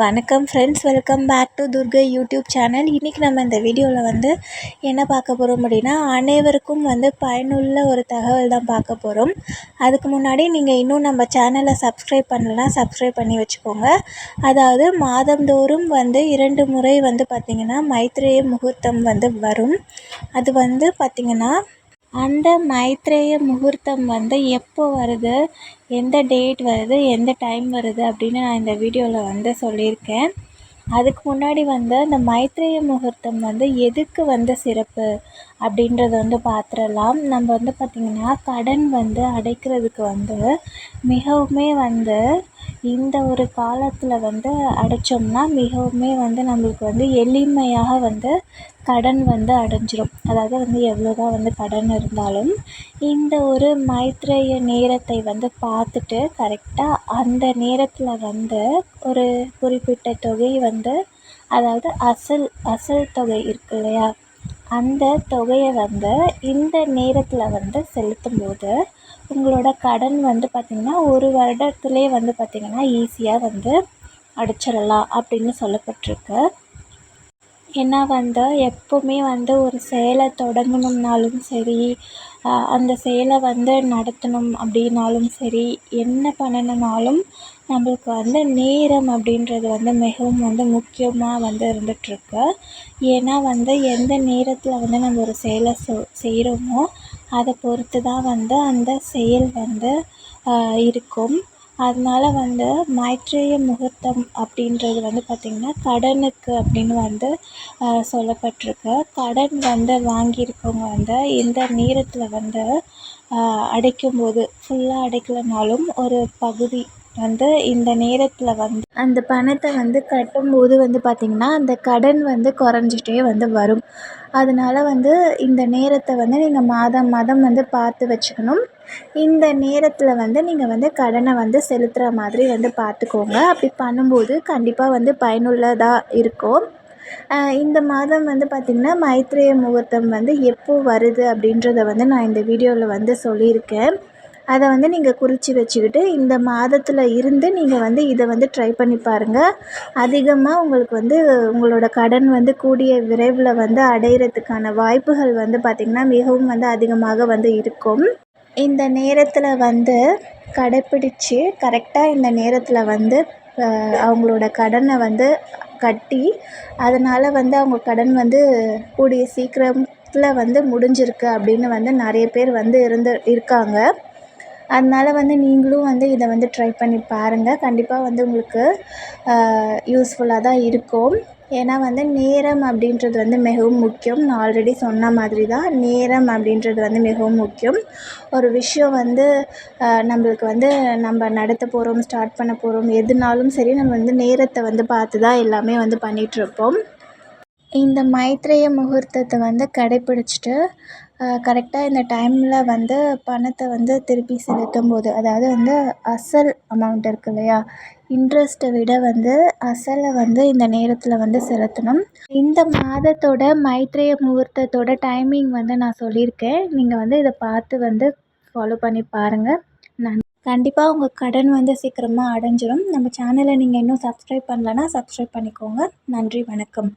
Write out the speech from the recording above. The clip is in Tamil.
வணக்கம் friends welcome back to Durgai YouTube channel இன்றைக்கி நம்ம இந்த வீடியோவில் வந்து என்ன பார்க்க போகிறோம் அப்படின்னா அனைவருக்கும் வந்து பயனுள்ள ஒரு தகவல் தான் பார்க்க போகிறோம் அதுக்கு முன்னாடி நீங்கள் இன்னும் நம்ம சேனலை சப்ஸ்கிரைப் பண்ணலன்னா சப்ஸ்கிரைப் பண்ணி வச்சுக்கோங்க. அதாவது மாதந்தோறும் வந்து இரண்டு முறை வந்து பார்த்திங்கன்னா மைத்ரேய முகூர்த்தம் வந்து வரும். அது வந்து பார்த்திங்கன்னா அந்த மைத்ரேய முகூர்த்தம் வந்து எப்போ வருது? எந்த டேட் வருது? எந்த டைம் வருது? அப்படின்னு நான் இந்த வீடியோவில் வந்து சொல்லியிருக்கேன். அதுக்கு முன்னாடி வந்து அந்த மைத்ரேய முகூர்த்தம் வந்து எதுக்கு வந்து சிறப்பு அப்படின்றத வந்து பார்த்துடலாம் நம்ம வந்து பார்த்திங்கன்னா கடன் வந்து அடைக்கிறதுக்கு வந்து மிகவுமே வந்து இந்த ஒரு காலத்தில் வந்து அடைச்சோம்னா மிகவுமே வந்து நம்மளுக்கு வந்து எளிமையாக வந்து கடன் வந்து அடைஞ்சிரும். அதாவது வந்து எவ்வளோ தான் வந்து கடன் இருந்தாலும் இந்த ஒரு மைத்ரேய நேரத்தை வந்து பார்த்துட்டு கரெக்டாக அந்த நேரத்தில் வந்து ஒரு குறிப்பிட்ட தொகை வந்து அதாவது அசல் அசல் தொகை இருக்கு இல்லையா? அந்த தொகையை வந்து இந்த நேரத்தில் வந்து செலுத்தும் போது உங்களோட கடன் வந்து பார்த்திங்கன்னா ஒரு வருடத்துலேயே வந்து பார்த்திங்கன்னா ஈஸியாக வந்து அடைச்சிடலாம் அப்படின்னு சொல்லப்பட்டிருக்கு. ஏன்னா வந்து எப்போவுமே வந்து ஒரு செயலை தொடங்கணும்னாலும் சரி அந்த செயலை வந்து நடத்தணும் அப்படின்னாலும் சரி என்ன பண்ணணுன்னாலும் நம்மளுக்கு வந்து நேரம் அப்படின்றது வந்து மிகவும் வந்து முக்கியமாக வந்து இருந்துகிட்ருக்கு ஏன்னா வந்து எந்த நேரத்தில் வந்து நம்ம ஒரு செயலை சொ செய்கிறோமோ அதை பொறுத்து தான் வந்து அந்த செயல் வந்து இருக்கும். அதனால வந்து மைத்ரேய முகூர்த்தம் அப்படின்றது வந்து பார்த்திங்கன்னா கடனுக்கு அப்படின்னு வந்து சொல்லப்பட்டிருக்கு. கடன் வந்து வாங்கியிருக்கவங்க வந்து இந்த நேரத்தில் வந்து அடைக்கும்போது ஃபுல்லாக அடைக்கலைனாலும் ஒரு பகுதி வந்து இந்த நேரத்தில் வந்து அந்த பணத்தை வந்து கட்டும்போது வந்து பார்த்திங்கன்னா அந்த கடன் வந்து குறைஞ்சிட்டே வந்து வரும். அதனால வந்து இந்த நேரத்தை வந்து நீங்கள் மாதம் மாதம் வந்து பார்த்து வச்சுக்கணும். இந்த நேரத்தில் வந்து நீங்கள் வந்து கடனை வந்து செலுத்துகிற மாதிரி வந்து பார்த்துக்கோங்க. அப்படி பண்ணும்போது கண்டிப்பாக வந்து பயனுள்ளதாக இருக்கும். இந்த மாதம் வந்து பார்த்திங்கன்னா மைத்ரேய முகூர்த்தம் வந்து எப்போது வருது அப்படின்றத வந்து நான் இந்த வீடியோவில் வந்து சொல்லியிருக்கேன். அதை வந்து நீங்கள் குறித்து வச்சுக்கிட்டு இந்த மாதத்தில் இருந்து நீங்கள் வந்து இதை வந்து ட்ரை பண்ணி பாருங்கள் அதிகமாக உங்களுக்கு வந்து உங்களோட கடன் வந்து கூடிய விரைவில் வந்து அடையிறதுக்கான வாய்ப்புகள் வந்து பார்த்திங்கன்னா மிகவும் வந்து அதிகமாக வந்து இருக்கும். இந்த நேரத்தில் வந்து கடைப்பிடிச்சு கரெக்டாக இந்த நேரத்தில் வந்து அவங்களோட கடனை வந்து கட்டி அதனால் வந்து அவங்க கடன் வந்து கூடிய சீக்கிரத்தில் வந்து முடிஞ்சிருக்கு அப்படின்னு வந்து நிறைய பேர் வந்து இருந்து இருக்காங்க. அதனால் வந்து நீங்களும் வந்து இதை வந்து ட்ரை பண்ணி பாருங்கள் கண்டிப்பாக வந்து உங்களுக்கு யூஸ்ஃபுல்லாக தான் இருக்கும். ஏன்னா வந்து நேரம் அப்படின்றது வந்து மிகவும் முக்கியம். நான் ஆல்ரெடி சொன்ன மாதிரி தான் நேரம் அப்படின்றது வந்து மிகவும் முக்கியம். ஒரு விஷயம் வந்து நம்மளுக்கு வந்து நம்ம நடத்த போகிறோம் ஸ்டார்ட் பண்ண போகிறோம் எதுனாலும் சரி நம்ம வந்து நேரத்தை வந்து பார்த்து தான் எல்லாமே வந்து பண்ணிகிட்ருப்போம் இந்த மைத்ரேய முகூர்த்தத்தை வந்து கடைப்பிடிச்சிட்டு கரெக்டாக இந்த டைமில் வந்து பணத்தை வந்து திருப்பி செலுத்தும் போது அதாவது வந்து அசல் அமௌண்ட் இருக்கு இல்லையா? இன்ட்ரெஸ்ட்டை விட வந்து அசலை வந்து இந்த நேரத்தில் வந்து செலுத்தணும். இந்த மாதத்தோட மைத்ரேய முகூர்த்தத்தோட டைமிங் வந்து நான் சொல்லியிருக்கேன். நீங்கள் வந்து இதை பார்த்து வந்து ஃபாலோ பண்ணி பாருங்கள் நன் கண்டிப்பாக உங்கள் கடன் வந்து சீக்கிரமாக அடைஞ்சிரும். நம்ம சேனலை நீங்கள் இன்னும் சப்ஸ்கிரைப் பண்ணலன்னா சப்ஸ்கிரைப் பண்ணிக்கோங்க. நன்றி வணக்கம்.